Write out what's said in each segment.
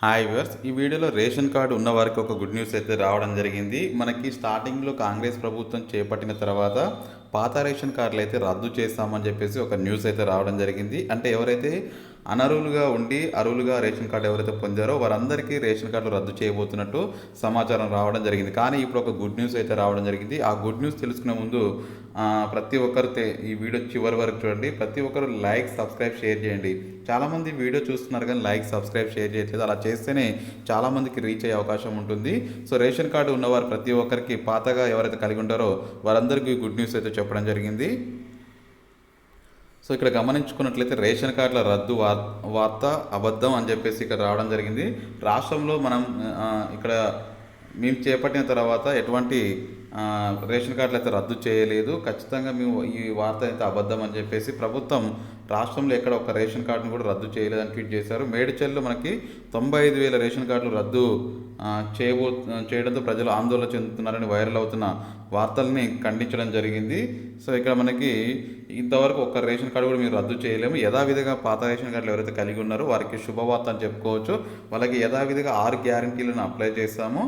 Hi verse ఈ వీడియోలో ration card ఉన్న వారికి ఒక గుడ్ న్యూస్ అయితే రావడం జరిగింది. మనకి స్టార్టింగ్లో కాంగ్రెస్ ప్రభుత్వం చేపట్టిన తర్వాత పాత రేషన్ కార్డులు అయితే రద్దు చేస్తామని చెప్పేసి ఒక న్యూస్ అయితే రావడం జరిగింది. అంటే ఎవరైతే అనర్హులుగా ఉండి అర్హులుగా రేషన్ కార్డు ఎవరైతే పొందారో వారందరికీ రేషన్ కార్డులు రద్దు చేయబోతున్నట్టు సమాచారం రావడం జరిగింది. కానీ ఇప్పుడు ఒక గుడ్ న్యూస్ అయితే రావడం జరిగింది. ఆ గుడ్ న్యూస్ తెలుసుకునే ముందు ప్రతి ఒక్కరు ఈ వీడియో చివరి వరకు చూడండి. ప్రతి ఒక్కరు లైక్ సబ్స్క్రైబ్ షేర్ చేయండి. చాలామంది వీడియో చూస్తున్నారు కానీ లైక్ సబ్స్క్రైబ్ షేర్ చేయట్లేదు. అలా చేస్తేనే చాలామందికి రీచ్ అయ్యే అవకాశం ఉంటుంది. సో రేషన్ కార్డు ఉన్నవారు ప్రతి ఒక్కరికి పాతగా ఎవరైతే కలిగి ఉంటారో వారందరికీ గుడ్ న్యూస్ అయితే చెప్పడం జరిగింది. సో ఇక్కడ గమనించుకున్నట్లయితే రేషన్ కార్డుల రద్దు వార్ వార్త అబద్ధం అని చెప్పేసి ఇక్కడ రావడం జరిగింది. రాష్ట్రంలో మనం ఇక్కడ మేము చేపట్టిన తర్వాత ఎటువంటి రేషన్ కార్డులు అయితే రద్దు చేయలేదు. ఖచ్చితంగా మేము ఈ వార్త అయితే అబద్ధం అని చెప్పేసి ప్రభుత్వం రాష్ట్రంలో ఎక్కడ ఒక రేషన్ కార్డును కూడా రద్దు చేయలేదని ట్వీట్ చేశారు. మేడ్చల్లో మనకి తొంభై ఐదు వేల రేషన్ కార్డులు రద్దు చేయబో చేయడంతో ప్రజలు ఆందోళన చెందుతున్నారని వైరల్ అవుతున్న వార్తల్ని ఖండించడం జరిగింది. సో ఇక్కడ మనకి ఇంతవరకు ఒక్క రేషన్ కార్డు కూడా మీరు రద్దు చేయలేము. యథావిధిగా పాత రేషన్ కార్డులు ఎవరైతే కలిగి ఉన్నారో వారికి శుభవార్త అని చెప్పుకోవచ్చు. వాళ్ళకి యథావిధిగా ఆరు గ్యారంటీలను అప్లై చేస్తాము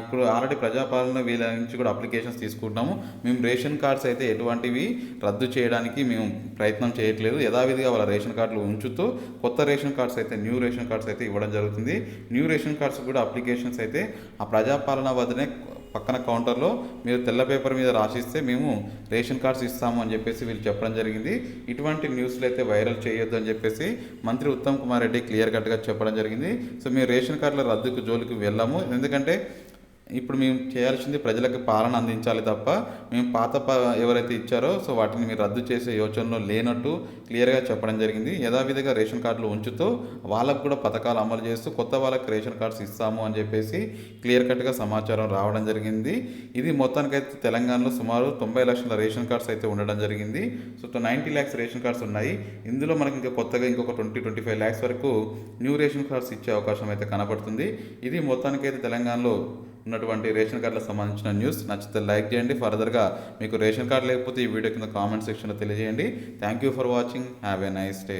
ఇప్పుడు ఆల్రెడీ ప్రజాపాలన వీళ్ళ నుంచి కూడా అప్లికేషన్స్ తీసుకుంటున్నాము. మేము రేషన్ కార్డ్స్ అయితే ఎటువంటివి రద్దు చేయడానికి మేము ప్రయత్నం చేయట్లేదు. యథావిధిగా వాళ్ళ రేషన్ కార్డులు ఉంచుతూ కొత్త రేషన్ కార్డ్స్ అయితే న్యూ రేషన్ కార్డ్స్ అయితే ఇవ్వడం జరుగుతుంది. న్యూ రేషన్ కార్డ్స్ కూడా అప్లికేషన్స్ అయితే ఆ ప్రజాపాలన వద్దనే పక్కన కౌంటర్లో మీరు తెల్ల పేపర్ మీద రాసిస్తే మేము రేషన్ కార్డ్స్ ఇస్తాము అని చెప్పేసి వీళ్ళు చెప్పడం జరిగింది. ఇటువంటి న్యూస్లు అయితే వైరల్ చేయొద్దు అని చెప్పేసి మంత్రి ఉత్తమ్ కుమార్ రెడ్డి క్లియర్ కట్గా చెప్పడం జరిగింది. సో మేము రేషన్ కార్డుల రద్దుకు జోలికి వెళ్ళాము. ఎందుకంటే ఇప్పుడు మేము చేయాల్సింది ప్రజలకు పాలన అందించాలి తప్ప మేము పాత ప ఎవరైతే ఇచ్చారో సో వాటిని మీరు రద్దు చేసే యోచనలో లేనట్టు క్లియర్గా చెప్పడం జరిగింది. యథావిధిగా రేషన్ కార్డులు ఉంచుతూ వాళ్ళకు కూడా పథకాలు అమలు చేస్తూ కొత్త వాళ్ళకి రేషన్ కార్డ్స్ ఇస్తాము అని చెప్పేసి క్లియర్ కట్గా సమాచారం రావడం జరిగింది. ఇది మొత్తానికైతే తెలంగాణలో సుమారు తొంభై లక్షల రేషన్ కార్డ్స్ అయితే ఉండడం జరిగింది. So ninety lakhs ration cards ఉన్నాయి. ఇందులో మనకి ఇంకా కొత్తగా ఇంకొక ట్వంటీ ట్వంటీ ఫైవ్ ల్యాక్స్ వరకు న్యూ రేషన్ కార్డ్స్ ఇచ్చే అవకాశం అయితే కనబడుతుంది ఇది మొత్తానికైతే తెలంగాణలో ఉన్నటువంటి రేషన్ కార్డులకు సంబంధించిన న్యూస్ నచ్చితే లైక్ చేయండి. ఫర్దర్గా మీకు రేషన్ కార్డు లేకపోతే ఈ వీడియో కింద కామెంట్ సెక్షన్లో తెలియజేయండి. Thank you for watching. Have a nice day.